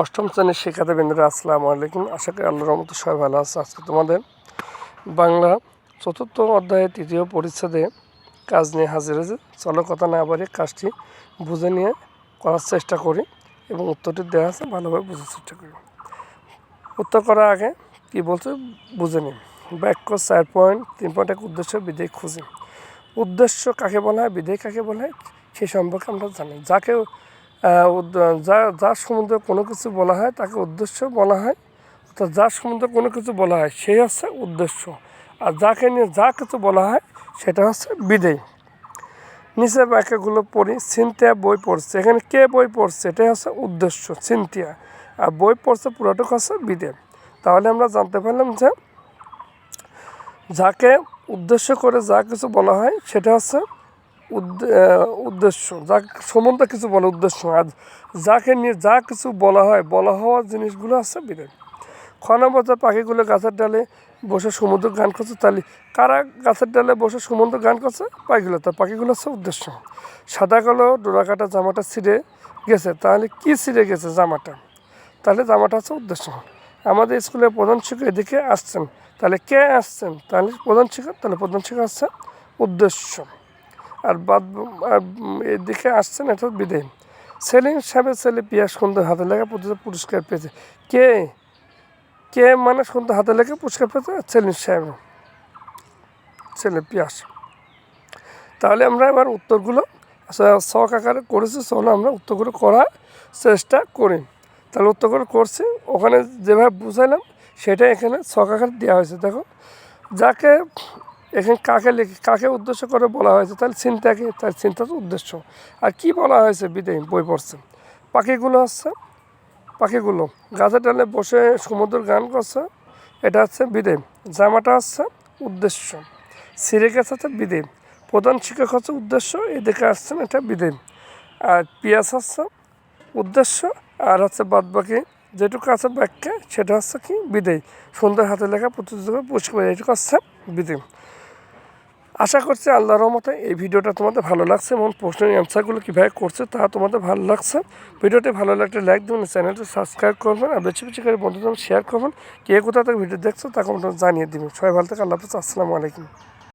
অষ্টম শ্রেণির শিক্ষার্থী বিন্দুরা, আসসালামু আলাইকুম। আশা করি আল্লাহর রহমতে সবাই ভালো আছে। আজকে তোমাদের বাংলা চতুর্থ অধ্যায়ে তৃতীয় পরিচ্ছেদে কাজ নিয়ে হাজির হয়েছে। চলো কথা না বাড়িয়ে কাজটি বুঝে নিয়ে করার চেষ্টা করি এবং উত্তরটি দেওয়া আছে, ভালোভাবে বোঝার চেষ্টা করি। উত্তর করার আগে কি বলছে? বুঝে নিন। বাক্য চার পয়েন্ট, তিন পয়েন্ট এক উদ্দেশ্য, বিধেয় খুঁজি। উদ্দেশ্য কাকে বলা হয়? বিধেয় কাকে বলা হয়? সে সম্পর্কে আমরা জানি। যাকে যা যার সম্বন্ধে কোনো কিছু বলা হয় তাকে উদ্দেশ্য বলা হয়। অর্থাৎ যার সম্বন্ধে কোনো কিছু বলা হয় সেই হচ্ছে উদ্দেশ্য। আর যাকে নিয়ে যা কিছু বলা হয় সেটা হচ্ছে বিদেয়। নিচে বাক্যগুলো পড়ি সিনথিয়া বই পড়ছে। এখানে কে বই পড়ছে এটাই হচ্ছে উদ্দেশ্য সিনথিয়া আর বই পড়ছে পুরোটুক হচ্ছে বিদে তাহলে আমরা জানতে পারলাম যে যাকে উদ্দেশ্য করে যা কিছু বলা হয় সেটা হচ্ছে উদ্দেশ্য। যা সম্বন্ধে কিছু বলে, উদ্দেশ্য। আর যাকে নিয়ে যা কিছু বলা হয়, বলা হওয়ার জিনিসগুলো হচ্ছে বিদে খ নম্বর, যে পাখিগুলো গাছের ডালে বসে সমুদ্র গান করছে, তাহলে কারা গাছের ডালে বসে সমুদ্র গান করছে? পাখিগুলো। তার পাখিগুলো হচ্ছে উদ্দেশ্য। সাদা কালো ডোরা কাটা জামাটা ছিঁড়ে গেছে, তাহলে কি ছিঁড়ে গেছে জামাটা? তাহলে জামাটা হচ্ছে উদ্দেশ্য। আমাদের স্কুলের প্রধান শিক্ষক এদিকে আসছেন, তাহলে কে আসছেন? তাহলে প্রধান শিক্ষক, তাহলে প্রধান শিক্ষক আসছে উদ্দেশ্য। আর বাদ এদিকে আসছেন এটা বিদেয় সেলিম সাহেবের ছেলে পিয়া সুন্দর হাতে লেখা প্রতিটা পুরস্কার পেয়েছে। কে? কে মানে সুন্দর হাতে লেখা পুরস্কার পেয়েছে? সেলিম সাহেব। ছেলে পিয়াস তাহলে আমরা এবার উত্তরগুলো শখ আকারে করেছি চলো আমরা উত্তরগুলো করার চেষ্টা করি। তাহলে উত্তরগুলো করছি। ওখানে যেভাবে বুঝাইলাম সেটা এখানে শখ আকারে দেওয়া হয়েছে। দেখো, যাকে এখানে কাকে লিখে, কাকে উদ্দেশ্য করে বলা হয়েছে? তাহলে চিন্তাকে তার চিন্তা তো উদ্দেশ্য। আর কি বলা হয়েছে বিদেয়, বই পড়ছে। পাখিগুলো হচ্ছে, পাখিগুলো গাছের ডালে বসে সমুদ্র গান করছে। এটা হচ্ছে বিদেয়। জামাটা হচ্ছে উদ্দেশ্য। সিরে গেছে হচ্ছে বিদেয়। প্রধান শিক্ষক হচ্ছে উদ্দেশ্য, এদিকে আসছেন এটা বিদেয়। আর পিয়াস হচ্ছে উদ্দেশ্য, আর হচ্ছে বাদ বাকি যেটুকু আছে ব্যাখ্যা সেটা হচ্ছে কি? বিদেয়। সুন্দর হাতে লেখা প্রতিযোগিতা পুরস্কার এইটুকু হচ্ছে বিদেয়। আশা করছি আল্লাহ রহমতে এই ভিডিওটা তোমাদের ভালো লাগছে এবং প্রশ্নের অ্যান্সারগুলো কীভাবে করছে তা তোমাদের ভালো লাগছে। ভিডিওটি ভালো লাগলে লাইক দেবেন, চ্যানেলটি সাবস্ক্রাইব করবেন আর বেশি বেশি করে বন্ধুদের শেয়ার করবেন। কে কোথাও থেকে ভিডিও দেখছ তা জানিয়ে দেবেন। সবাই ভালো থাকে আল্লাহ আসসালামু আলাইকুম।